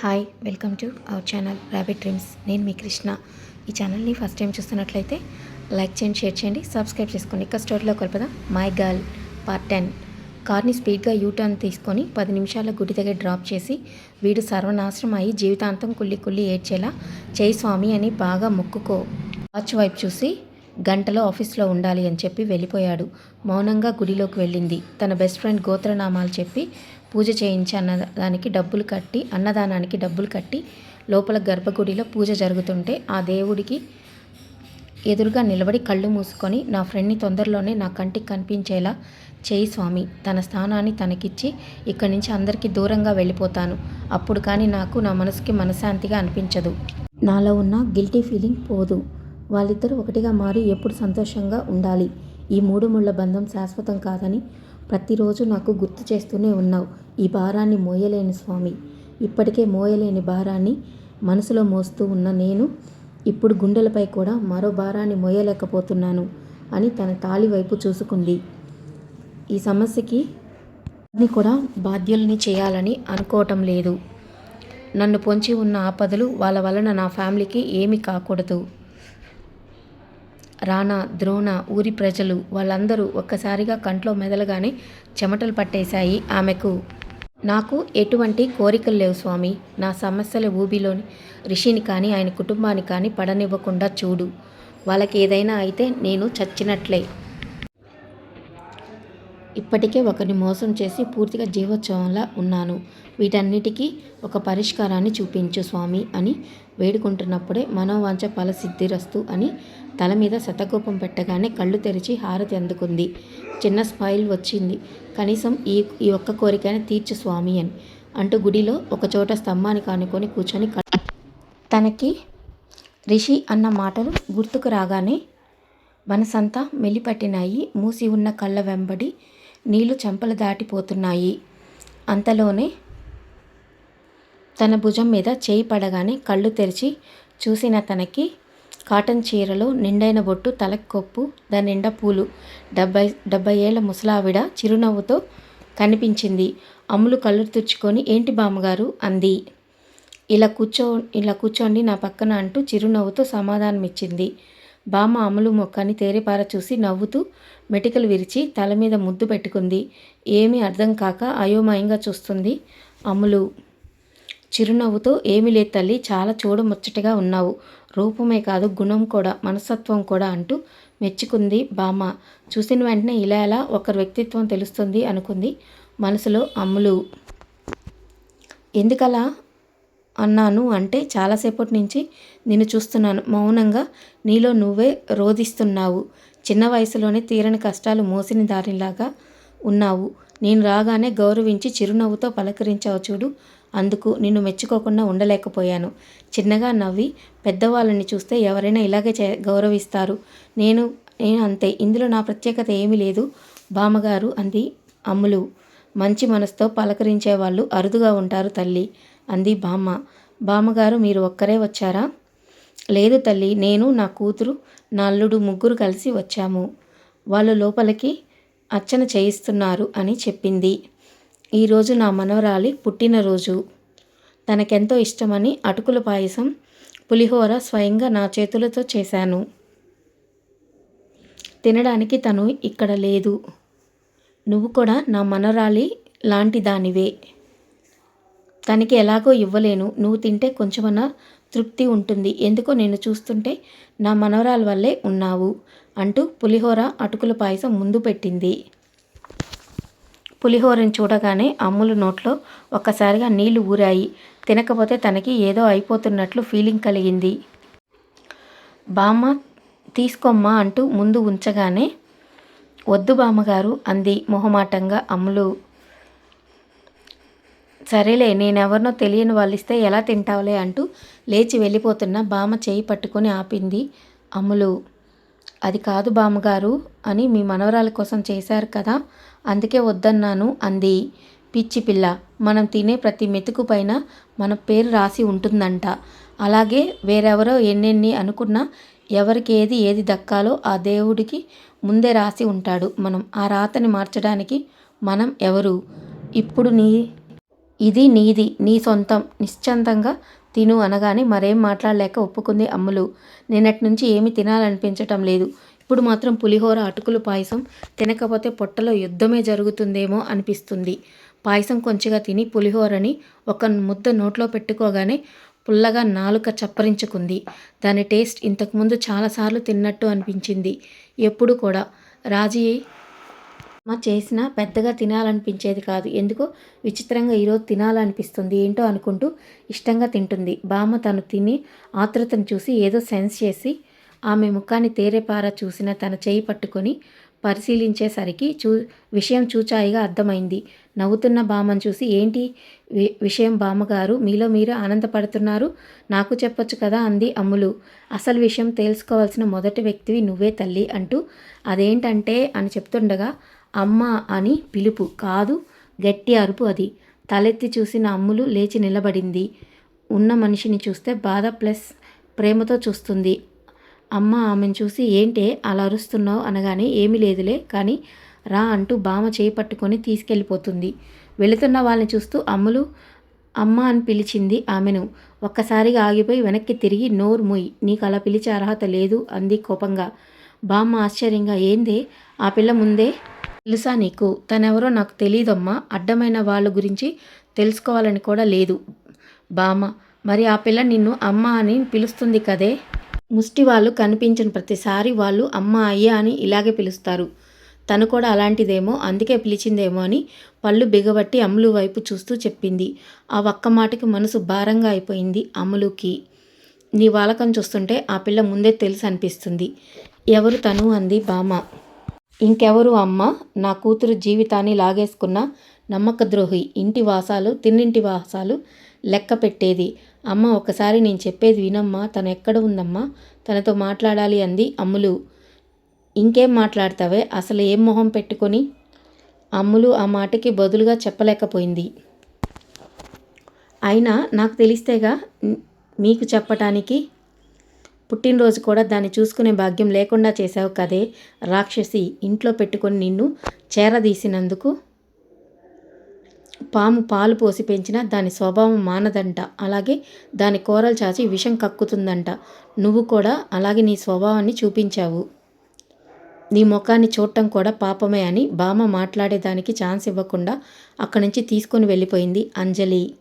Hi welcome to our channel rabbit dreams నేను మీ కృష్ణ. ఈ ఛానల్ని ఫస్ట్ టైం చూస్తున్నట్లయితే లైక్ చేయండి షేర్ చేయండి సబ్స్క్రైబ్ చేసుకోండి. ఇక స్టోరీలో కొలపదా మై గర్ల్ పార్ట్ టెన్ కార్ని స్పీడ్గా యూటర్న్ తీసుకొని పది నిమిషాల గుడి దగ్గర డ్రాప్ చేసి వీడు సర్వనాశనం అయి జీవితాంతం కుళ్ళి కుళ్ళి ఏడ్చేలా చేయి స్వామి అని బాగా మొక్కుకో. వాచ్ వైపు చూసి గంటలో ఆఫీస్లో ఉండాలి అని చెప్పి వెళ్ళిపోయాడు. మౌనంగా గుడిలోకి వెళ్ళింది. తన బెస్ట్ ఫ్రెండ్ గోత్రనామాలు చెప్పి పూజ చేయించి అన్నదానికి డబ్బులు కట్టి అన్నదానానికి డబ్బులు కట్టి లోపల గర్భగుడిలో పూజ జరుగుతుంటే ఆ దేవుడికి ఎదురుగా నిలబడి కళ్ళు మూసుకొని నా ఫ్రెండ్ని తొందరలోనే నా కంటికి కనిపించేలా చేయి స్వామి. తన స్థానాన్ని తనకిచ్చి ఇక్కడి నుంచి అందరికీ దూరంగా వెళ్ళిపోతాను. అప్పుడు కానీ నాకు నా మనసుకి మనశాంతిగా అనిపించదు. నాలో ఉన్న గిల్టీ ఫీలింగ్ పోదు. వాళ్ళిద్దరూ ఒకటిగా మారి ఎప్పుడు సంతోషంగా ఉండాలి. ఈ మూడు ముళ్ళ బంధం శాశ్వతం కాదని ప్రతిరోజు నాకు గుర్తు చేస్తూనే ఉన్నావు. ఈ భారాన్ని మోయలేని స్వామి. ఇప్పటికే మోయలేని భారాన్ని మనసులో మోస్తూ ఉన్న నేను ఇప్పుడు గుండెలపై కూడా మరో భారాన్ని మోయలేకపోతున్నాను అని తన తాళి వైపు చూసుకుంది. ఈ సమస్యకి కూడా బాధ్యుల్ని చేయాలని అనుకోవటం లేదు. నన్ను పొంచి ఉన్న ఆపదలు వాళ్ళ వలన నా ఫ్యామిలీకి ఏమీ కాకూడదు. రానా ద్రోణ ఊరి ప్రజలు వాళ్ళందరూ ఒక్కసారిగా కంట్లో మెదలగానే చెమటలు పట్టేశాయి ఆమెకు. నాకు ఎటువంటి కోరికలు లేవు స్వామి. నా సమస్యల ఊబిలోని రిషిని కానీ ఆయన కుటుంబాన్ని కానీ పడనివ్వకుండా చూడు. వాళ్ళకి ఏదైనా అయితే నేను చచ్చినట్లే. ఇప్పటికే ఒకరిని మోసం చేసి పూర్తిగా జీవోత్సవంలా ఉన్నాను. వీటన్నిటికీ ఒక పరిష్కారాన్ని చూపించు స్వామి అని వేడుకుంటున్నప్పుడే మనోవాంఛ ఫలసిద్ధిరస్తు అని తల మీద శతకోపం పెట్టగానే కళ్ళు తెరిచి హారతి అందుకుంది. చిన్న స్మైల్ వచ్చింది. కనీసం ఈ ఈ ఒక్క కోరికైనా తీర్చు స్వామి అని. అంటూ గుడిలో ఒకచోట స్తంభానికి ఆనుకొని కూర్చొని తనకి రిషి అన్న మాటలు గుర్తుకు రాగానే మనసంతా మెలిపట్టినాయి. మూసి ఉన్న కళ్ళ వెంబడి నీళ్ళు చెంపలు దాటిపోతున్నాయి. అంతలోనే తన భుజం మీద చేయి పడగానే కళ్ళు తెరిచి చూసిన తనకి కాటన్ చీరలో నిండైన బొట్టు తలకి కొప్పు దాని నిండా పూలు. డెబ్బై డెబ్బై ఏళ్ళ ముసలావిడ చిరునవ్వుతో కనిపించింది. అమ్ములు కళ్ళు తుడుచుకొని ఏంటి బామ్మగారు? అంది. ఇలా కూర్చో ఇలా కూర్చోండి నా పక్కన అంటూ చిరునవ్వుతో సమాధానం ఇచ్చింది బామ్మ అమలు మొక్కని తేరిపార చూసి నవ్వుతూ మెటికలు విరిచి తల మీద ముద్దు పెట్టుకుంది. ఏమీ అర్థం కాక అయోమయంగా చూస్తుంది అమలు చిరునవ్వుతో ఏమి లేదు తల్లి చాలా చూడముచ్చటగా ఉన్నావు. రూపమే కాదు గుణం కూడా మనస్తత్వం కూడా అంటూ మెచ్చుకుంది బామ్మ చూసిన వెంటనే ఇలా ఎలా ఒకరి వ్యక్తిత్వం తెలుస్తుంది అనుకుంది మనసులో అమ్ములు. ఎందుకలా అన్నాను అంటే చాలాసేపటి నుంచి నిన్ను చూస్తున్నాను. మౌనంగా నీలో నువ్వే రోధిస్తున్నావు. చిన్న వయసులోనే తీరని కష్టాలు మోసిన దారిలాగా ఉన్నావు. నేను రాగానే గౌరవించి చిరునవ్వుతో పలకరించావు చూడు అందుకు నిన్ను మెచ్చుకోకుండా ఉండలేకపోయాను. చిన్నగా నవ్వి పెద్దవాళ్ళని చూస్తే ఎవరైనా ఇలాగే చే గౌరవిస్తారు. నేను నేను అంతే. ఇందులో నా ప్రత్యేకత ఏమీ లేదు. బామ్మగారు అంది అమ్ములు. మంచి మనసుతో పలకరించే వాళ్ళు అరుదుగా ఉంటారు తల్లి అంది బామ్మ. బామ్మగారు మీరు ఒక్కరే వచ్చారా? లేదు తల్లి నేను నా కూతురు నా అల్లుడు ముగ్గురు కలిసి వచ్చాము. వాళ్ళు లోపలికి అర్చన చేయిస్తున్నారు అని చెప్పింది. ఈరోజు నా మనవరాలి పుట్టినరోజు. తనకెంతో ఇష్టమని అటుకుల పాయసం పులిహోర స్వయంగా నా చేతులతో చేశాను. తినడానికి తను ఇక్కడ లేదు. నువ్వు కూడా నా మనవరాలి లాంటి దానివే తనకి ఎలాగో ఇవ్వలేను. నువ్వు తింటే కొంచెమన్నా తృప్తి ఉంటుంది. ఎందుకో నేను చూస్తుంటే నా మనవరాల వల్లే ఉన్నావు అంటూ పులిహోర అటుకుల పాయసం ముందు పెట్టింది. పులిహోరని చూడగానే అమ్ములు నోట్లో ఒక్కసారిగా నీళ్ళు ఊరాయి. తినకపోతే తనకి ఏదో అయిపోతున్నట్లు ఫీలింగ్ కలిగింది. బామ్మ తీసుకోమ్మా అంటూ ముందు ఉంచగానే వద్దు బామ్మగారు అంది మొహమాటంగా అమ్ములు. సరేలే నేనెవరినో తెలియని వాళ్ళు ఇస్తే ఎలా తింటావులే అంటూ లేచి వెళ్ళిపోతున్న బామ్మ చేయి పట్టుకొని ఆపింది అమ్ములు. అది కాదు బామ్మగారు అని మీ మనవరాల కోసం చేశారు కదా అందుకే వద్దన్నాను అంది. పిచ్చి పిల్ల మనం తినే ప్రతి మెతుకు పైన మన పేరు రాసి ఉంటుందంట. అలాగే వేరెవరో ఎన్నెన్ని అనుకున్నా ఎవరికి ఏది ఏది దక్కాలో ఆ దేవుడికి ముందే రాసి ఉంటాడు. మనం ఆ రాతని మార్చడానికి మనం ఎవరు? ఇప్పుడు నీ ఇది నీది నీ సొంతం. నిశ్చంతంగా తిను అనగానే మరేం మాట్లాడలేక ఒప్పుకుంది అమ్ములు. నిన్నటి నుంచి ఏమీ తినాలనిపించటం లేదు. ఇప్పుడు మాత్రం పులిహోర అటుకులు పాయసం తినకపోతే పొట్టలో యుద్ధమే జరుగుతుందేమో అనిపిస్తుంది. పాయసం కొంచెంగా తిని పులిహోరని ఒక ముద్ద నోట్లో పెట్టుకోగానే పుల్లగా నాలుక చప్పరించుకుంది. దాని టేస్ట్ ఇంతకుముందు చాలాసార్లు తిన్నట్టు అనిపించింది. ఎప్పుడు కూడా. రాజీ మా చేసినా పెద్దగా తినాలనిపించేది కాదు. ఎందుకో విచిత్రంగా ఈరోజు తినాలనిపిస్తుంది ఏంటో అనుకుంటూ ఇష్టంగా తింటుంది. బామ్మ తను తిని ఆతృతను చూసి ఏదో సెన్స్ చేసి ఆమె ముఖాన్ని తేరేపార చూసిన తన చేయి పట్టుకొని పరిశీలించేసరికి చూ విషయం చూచాయిగా అర్థమైంది. నవ్వుతున్న బామ్మను చూసి ఏంటి విషయం బామ్మగారు? మీలో మీరు ఆనందపడుతున్నారు? నాకు చెప్పొచ్చు కదా అంది అమ్ములు. అసలు విషయం తెలుసుకోవాల్సిన మొదటి వ్యక్తివి నువ్వే తల్లి అంటూ అదేంటంటే అని చెప్తుండగా అమ్మ అని పిలుపు. కాదు గట్టి అరుపు అది. తలెత్తి చూసిన అమ్ములు లేచి నిలబడింది. ఉన్న మనిషిని చూస్తే బాధ ప్లస్ ప్రేమతో చూస్తుంది. అమ్మ ఆమెను చూసి ఏంటే అలా అరుస్తున్నావు? అనగానే ఏమీ లేదులే కానీ రా అంటూ బామ చేయి పట్టుకొని తీసుకెళ్ళిపోతుంది. వెళుతున్న వాళ్ళని చూస్తూ అమ్ములు అమ్మ అని పిలిచింది ఆమెను. ఒక్కసారిగా ఆగిపోయి వెనక్కి తిరిగి నోరు ముయ్ నీకు అలా పిలిచే అర్హత లేదు అంది కోపంగా. బామ్మ ఆశ్చర్యంగా ఏందే? ఆ పిల్ల ముందే? తెలుసా నీకు? తనెవరో నాకు తెలియదమ్మా అడ్డమైన వాళ్ళ గురించి తెలుసుకోవాలని కూడా లేదు. బామ్మ మరి ఆ పిల్ల నిన్ను అమ్మ అని పిలుస్తుంది కదే? ముష్టి వాళ్ళు కనిపించిన ప్రతిసారి వాళ్ళు అమ్మ అయ్య అని ఇలాగే పిలుస్తారు. తను కూడా అలాంటిదేమో అందుకే పిలిచిందేమో అని పళ్ళు బిగబట్టి అమ్ములు వైపు చూస్తూ చెప్పింది. ఆ ఒక్క మాటకి మనసు భారంగా అయిపోయింది అమ్ములుకి. నీ వాలకం చూస్తుంటే ఆ పిల్ల ముందే తెలుసు అనిపిస్తుంది. ఎవరు తను అంది బామ ఇంకెవరు అమ్మ? నా కూతురు జీవితాన్ని లాగేసుకున్న నమ్మక ద్రోహి ఇంటి వాసాలు తిన్నింటి వాసాలు లెక్క పెట్టేది. అమ్మ ఒకసారి నేను చెప్పేది వినమ్మా తను ఎక్కడ ఉందమ్మా? తనతో మాట్లాడాలి అంది అమ్ములు. ఇంకేం మాట్లాడతావే? అసలు ఏం మొహం పెట్టుకొని? అమ్ములు ఆ మాటకి బదులుగా చెప్పలేకపోయింది. అయినా నాకు తెలిస్తేగా మీకు చెప్పటానికి పుట్టినరోజు కూడా దాన్ని చూసుకునే భాగ్యం లేకుండా చేశావు కదే రాక్షసి. ఇంట్లో పెట్టుకొని నిన్ను చేరదీసినందుకు పాము పాలు పోసి పెంచినా దాని స్వభావం మానదంట. అలాగే దాని కూరలు చాచి విషం కక్కుతుందంట. నువ్వు కూడా అలాగే నీ స్వభావాన్ని చూపించావు. నీ ముఖాన్ని చూడటం కూడా పాపమే అని బామ్మ మాట్లాడేదానికి ఛాన్స్ ఇవ్వకుండా అక్కడి నుంచి తీసుకొని వెళ్ళిపోయింది అంజలి.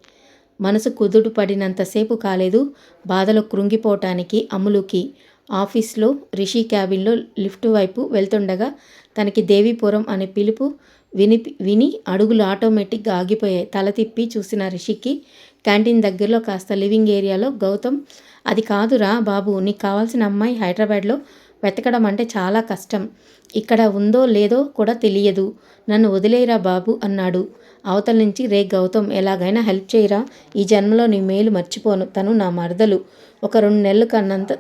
మనసు కుదుడు పడినంతసేపు కాలేదు. బాధలో కృంగిపోవటానికి అమ్ములుకి. ఆఫీస్లో రిషి క్యాబిన్లో లిఫ్ట్ వైపు వెళ్తుండగా తనకి దేవీపురం అనే పిలుపు విని విని అడుగులు ఆటోమేటిక్గా ఆగిపోయాయి. తల తిప్పి చూసిన రిషికి క్యాంటీన్ దగ్గరలో కాస్త లివింగ్ ఏరియాలో గౌతమ్ అది కాదురా బాబు నీకు కావాల్సిన అమ్మాయి హైదరాబాద్లో వెతకడం అంటే చాలా కష్టం. ఇక్కడ ఉందో లేదో కూడా తెలియదు. నన్ను వదిలేరా బాబు అన్నాడు. అవతల నుంచి రే గౌతమ్ ఎలాగైనా హెల్ప్ చేయరా? ఈ జన్మలో నీ మేలు మర్చిపోను. తను నా మరదలు. ఒక రెండు నెలలు కన్నంత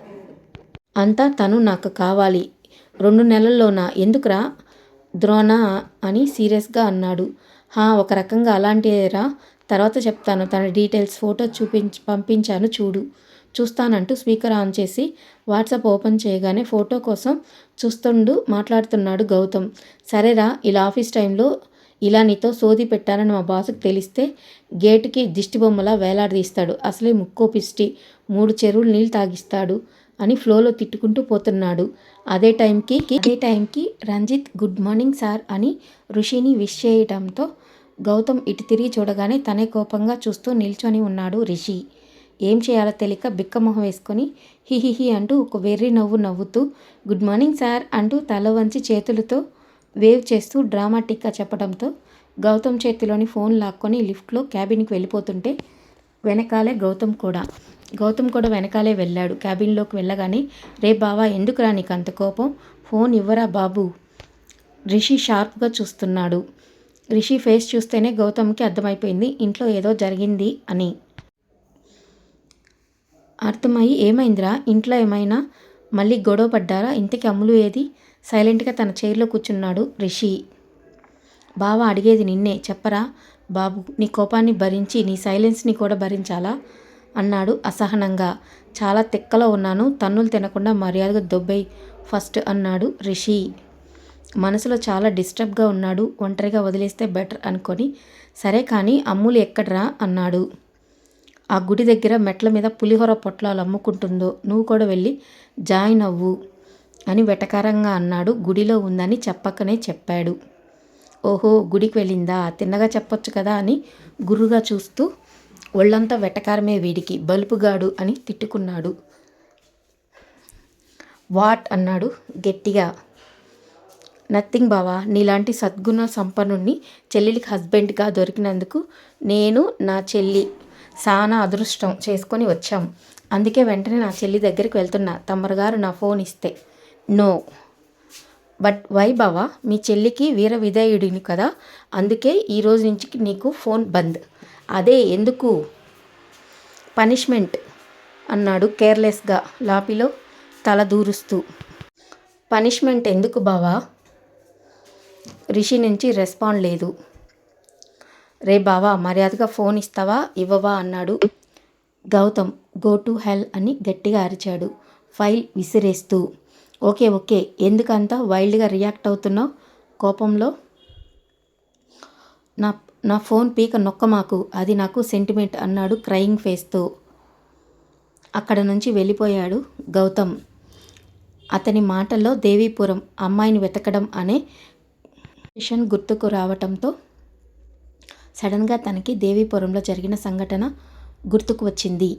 అంతా తను నాకు కావాలి. రెండు నెలల్లోనా? ఎందుకురా? ద్రోణ అని సీరియస్గా అన్నాడు. హా ఒక రకంగా అలాంటిరా తర్వాత చెప్తాను. తన డీటెయిల్స్ ఫోటో చూపించి పంపించాను చూడు. చూస్తానంటూ స్పీకర్ ఆన్ చేసి వాట్సాప్ ఓపెన్ చేయగానే ఫోటో కోసం చూస్తుండు మాట్లాడుతున్నాడు గౌతమ్. సరేరా ఇలా ఆఫీస్ టైంలో ఇలా నీతో సోది పెట్టానని మా బాసుకు తెలిస్తే గేటుకి దిష్టి బొమ్మలా వేలాడదీస్తాడు. అసలే ముక్కోపిష్టి. మూడు చెరువులు నీళ్ళు తాగిస్తాడు. అని ఫ్లోలో తిట్టుకుంటూ పోతున్నాడు. అదే టైంకి అదే టైంకి రంజిత్ గుడ్ మార్నింగ్ సార్ అని ఋషిని విష్ చేయడంతో గౌతమ్ ఇటు తిరిగి చూడగానే తనే కోపంగా చూస్తూ నిల్చొని ఉన్నాడు రిషి. ఏం చేయాలో తెలియక బిక్కమొహం వేసుకొని హిహిహి అంటూ ఒక వెర్రి నవ్వు నవ్వుతూ గుడ్ మార్నింగ్ సార్ అంటూ తల వంచి చేతులతో వేవ్ చేస్తూ డ్రామాటిక్గా చెప్పడంతో గౌతమ్ చేతిలోని ఫోన్ లాక్కొని లిఫ్ట్లో క్యాబిన్కి వెళ్ళిపోతుంటే వెనకాలే గౌతమ్ కూడా. గౌతమ్ కూడా వెనకాలే వెళ్ళాడు. క్యాబిన్లోకి వెళ్ళగానే రే బావా ఎందుకురా నీకు అంత కోపం? ఫోన్ ఇవ్వరా బాబు. రిషి షార్ప్గా చూస్తున్నాడు. రిషి ఫేస్ చూస్తేనే గౌతమ్కి అర్థమైపోయింది ఇంట్లో ఏదో జరిగింది అని. అర్థమయ్యి ఏమైందిరా? ఇంట్లో ఏమైనా? మళ్ళీ గొడవ పడ్డారా? ఇంతకి అమ్ములు ఏది? సైలెంట్గా తన చైర్లో కూర్చున్నాడు రిషి. బావ అడిగేది నిన్నే చెప్పరా? బాబు నీ కోపాన్ని భరించి నీ సైలెన్స్ని కూడా భరించాలా? అన్నాడు అసహనంగా. చాలా తిక్కలో ఉన్నాను తన్నులు తినకుండా మర్యాదగా దొబ్బై ఫస్ట్ అన్నాడు రిషి. మనసులో చాలా డిస్టర్బ్గా ఉన్నాడు ఒంటరిగా వదిలేస్తే బెటర్ అనుకొని. సరే కానీ అమ్ములు ఎక్కడ్రా? అన్నాడు. ఆ గుడి దగ్గర మెట్ల మీద పులిహోర పొట్లాలు అమ్ముకుంటుందో నువ్వు కూడా వెళ్ళి జాయిన్ అవ్వు అని వెటకారంగా అన్నాడు. గుడిలో ఉందని చెప్పకనే చెప్పాడు. ఓహో గుడికి వెళ్ళిందా? తిన్నగా చెప్పొచ్చు కదా అని గుర్రుగా చూస్తూ ఒళ్ళంతా వెటకారమే వీడికి. బలుపుగాడు అని తిట్టుకున్నాడు. వాట్ అన్నాడు గట్టిగా. నథింగ్ బావా నీలాంటి సద్గుణ సంపన్నుణ్ణి చెల్లెలికి హస్బెండ్గా దొరికినందుకు నేను నా చెల్లి సానా అదృష్టం చేసుకొని వచ్చాం. అందుకే వెంటనే నా చెల్లి దగ్గరికి వెళ్తున్నా. తమ్మరుగారు నా ఫోన్ ఇస్తే. నో. బట్ వై మీ చెల్లికి వీర విధేయుడిని కదా అందుకే ఈ రోజు నుంచి నీకు ఫోన్ బంద్. అదే ఎందుకు? పనిష్మెంట్ అన్నాడు కేర్లెస్గా లాపిలో తల దూరుస్తూ. పనిష్మెంట్ ఎందుకు బావా? రిషి నుంచి రెస్పాండ్ లేదు. రే బావా మర్యాదగా ఫోన్ ఇస్తావా ఇవ్వవా అన్నాడు గౌతమ్. గో టు హెల్ అని గట్టిగా అరిచాడు ఫైల్ విసిరేస్తూ. Okay okay. ఎందుకంత వైల్డ్గా రియాక్ట్ అవుతున్నావు కోపంలో? నా నా ఫోన్ పీక నొక్క మాకు అది నాకు సెంటిమెంట్ అన్నాడు క్రయింగ్ ఫేస్తో. అక్కడ నుంచి వెళ్ళిపోయాడు గౌతమ్. అతని మాటల్లో దేవీపురం అమ్మాయిని వెతకడం అనే మిషన్ గుర్తుకు రావటంతో సడన్గా తనకి దేవీపురంలో జరిగిన సంఘటన గుర్తుకు వచ్చింది.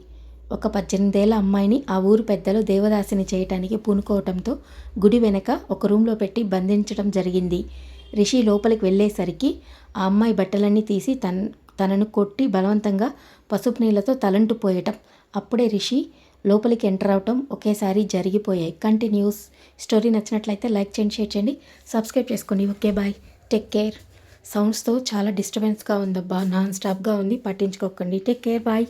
ఒక పద్దెనిమిదేళ్ళ అమ్మాయిని ఆ ఊరు పెద్దలు దేవదాసిని చేయటానికి పూనుకోవటంతో గుడి వెనక ఒక రూమ్లో పెట్టి బంధించడం జరిగింది. రిషి లోపలికి వెళ్ళేసరికి ఆ అమ్మాయి బట్టలన్నీ తీసి తన తనను కొట్టి బలవంతంగా పసుపు నీళ్ళతో తలంటు పోయటం అప్పుడే రిషి లోపలికి ఎంటర్ అవటం ఒకేసారి జరిగిపోయాయి. కంటిన్యూస్ స్టోరీ నచ్చినట్లయితే లైక్ చేయండి షేర్ చేయండి సబ్స్క్రైబ్ చేసుకోండి. Okay bye. Take care. సౌండ్స్తో చాలా డిస్టర్బెన్స్గా ఉందబ్బా. నాన్ స్టాప్గా ఉంది. పట్టించుకోకండి. Take care bye.